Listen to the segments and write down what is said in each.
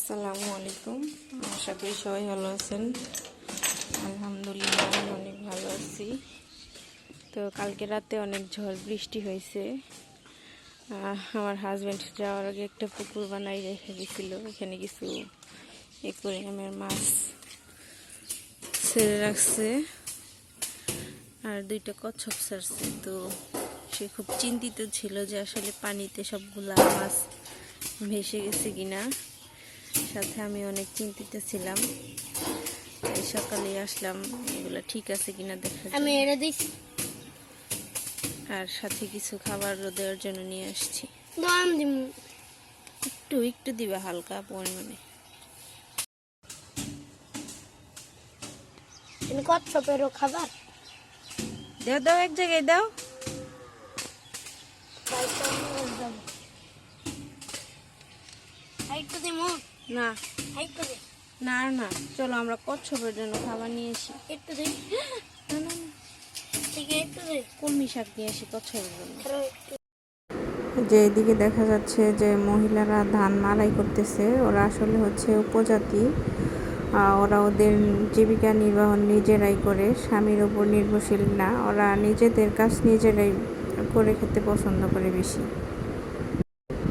আসসালামু আলাইকুম। আশা করি সবাই ভালো আছেন। আলহামদুলিল্লাহ, আমি অনেক ভালো আছি। তো কালকে রাতে অনেক ঝড় বৃষ্টি হয়েছে। আমার হাজব্যান্ড যাওয়ার আগে একটা পুকুর বানাই রেখে গেছিল। এখানে কিছু একুরিয়ামের মাছ ছেড়ে রাখছে। আর দুইটা কচ্ছপ ছাড়ছে। তো সে খুব চিন্তিত ছিল যে আসলে পানিতে সবগুলা মাছ ভেসে গেছে কিনা। সাথে আমি অনেক চিন্তিত ছিলাম। তাই সকালে আসলাম এগুলো ঠিক আছে কিনা দেখার আমি। এটা দিচ্ছি আর সাথে কিছু খাবার দেওয়ার জন্য নিয়ে আসছি। একটু একটু দিবা হালকা পরিমাণে। তুমি কচ্ছপেরও খাবার? দাও দাও এক জায়গায় দাও। একটু দিমু। না। একটু না না। চলো আমরা কচ্ছপের জন্য খাবার নিয়ে আসি। একটু দে না না না। ঠিক আছে একটু দে কলমি শাক নিয়ে আসি কচ্ছপের জন্য। যে এদিকে দেখা যাচ্ছে যে মহিলারা ধান মাড়াই করতেছে ওরা আসলে হচ্ছে উপজাতি। ওরা ওদের জীবিকা নির্বাহ নিজেরাই করে স্বামীর ওপর নির্ভরশীল না। ওরা নিজেদের কাজ নিজেরাই করে খেতে পছন্দ করে বেশি।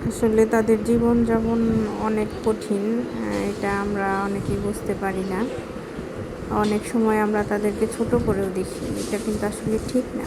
আসলে তাদের জীবনযাপন অনেক কঠিন এটা আমরা অনেকেই বুঝতে পারি না। অনেক সময় আমরা তাদেরকে ছোট করেও দেখি, এটা কিন্তু আসলে ঠিক না।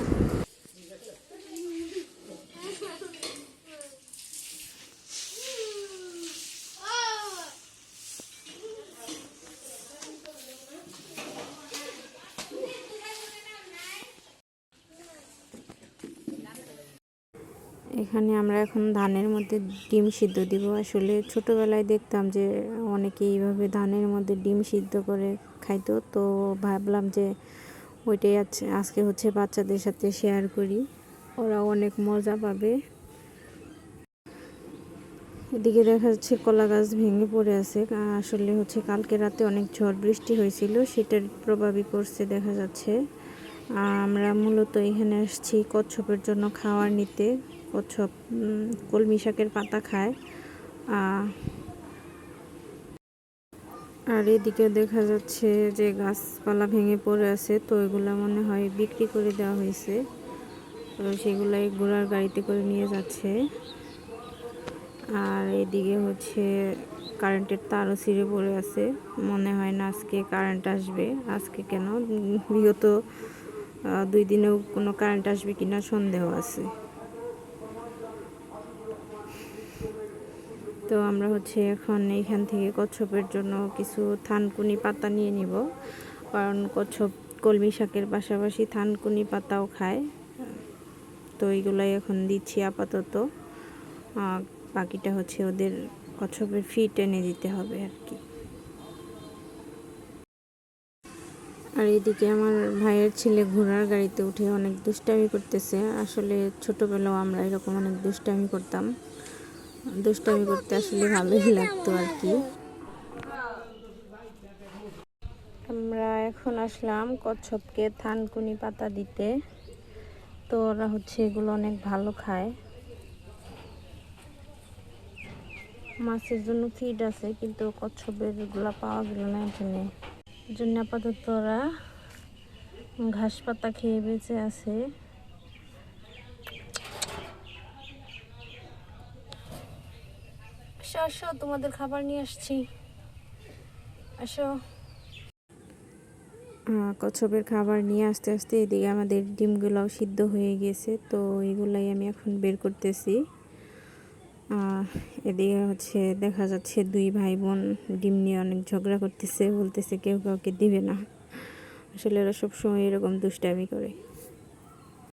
এখানে আমরা এখন ধানের মধ্যে ডিম সিদ্ধ দিব। আসলে ছোটোবেলায় দেখতাম যে অনেকে এইভাবে ধানের মধ্যে ডিম সিদ্ধ করে খাইতো। তো ভাবলাম যে ওইটাই আজ- আজকে হচ্ছে বাচ্চাদের সাথে শেয়ার করি। ওরা অনেক মজা পাবে। এদিকে দেখা যাচ্ছে কলা গাছ ভেঙে পড়ে আছে। আসলে হচ্ছে কালকে রাতে অনেক ঝড় বৃষ্টি হয়েছিল, সেটার প্রভাবই পড়ছে দেখা যাচ্ছে। আমরা মূলত এখানে আসছি কচ্ছপের জন্য খাবার নিতে। কচ্ছপ কলমি শাকের পাতা খায়। আর এদিকে দেখা যাচ্ছে যে গাছপালা ভেঙে পড়ে আছে, তো এগুলো মনে হয় বিক্রি করে দেওয়া হয়েছে। তো সেগুলাই ঘোড়ার গাড়িতে করে নিয়ে যাচ্ছে। আর এদিকে হচ্ছে কারেন্টের তারও ছিঁড়ে পড়ে আছে। মনে হয় না আজকে কারেন্ট আসবে। আজকে কেন? বিগত দুই দিনেও কোনো কারেন্ট আসবে কিনা সন্দেহ আছে। তো আমরা হচ্ছে এখন এইখান থেকে কচ্ছপের জন্য কিছু থানকুনি পাতা নিয়ে নিব। কারণ কচ্ছপ কলমি শাকের পাশাপাশি থানকুনি পাতাও খায়। তো এইগুলাই এখন দিচ্ছি আপাতত। বাকিটা হচ্ছে ওদের কচ্ছপের ফিট এনে দিতে হবে আর কি। আর এদিকে আমার ভাইয়ের ছেলে ঘোড়ার গাড়িতে উঠে অনেক দুষ্টামি করতেছে। আসলে ছোটবেলাও আমরা এরকম অনেক দুষ্টামি করতাম। দুষ্টামি করতে আসলে ভালোই লাগতো আর কি। আমরা এখন আসলাম কচ্ছপকে থানকুনি পাতা দিতে। তো ওরা হচ্ছে এগুলো অনেক ভালো খায়। মাছের জন্য ফিড আছে, কিন্তু কচ্ছপের এগুলো পাওয়া গেল না এখানে। জন্য আপাতত ওরা ঘাস পাতা খেয়ে বেঁচে আছে। আসো আসো, তোমাদের খাবার নিয়ে আসছি। আসো। কচ্ছপের খাবার নিয়ে আস্তে আস্তে এদিকে আমাদের ডিমগুলোও সিদ্ধ হয়ে গেছে, তো এগুলাই আমি এখন বের করতেছি। এদিকে হচ্ছে দেখা যাচ্ছে দুই ভাই বোন ডিম নিয়ে অনেক ঝগড়া করতেছে, বলতেছে কেউ কাউকে দিবে না। আসলে ওরা সবসময় এরকম দুষ্টামি করে।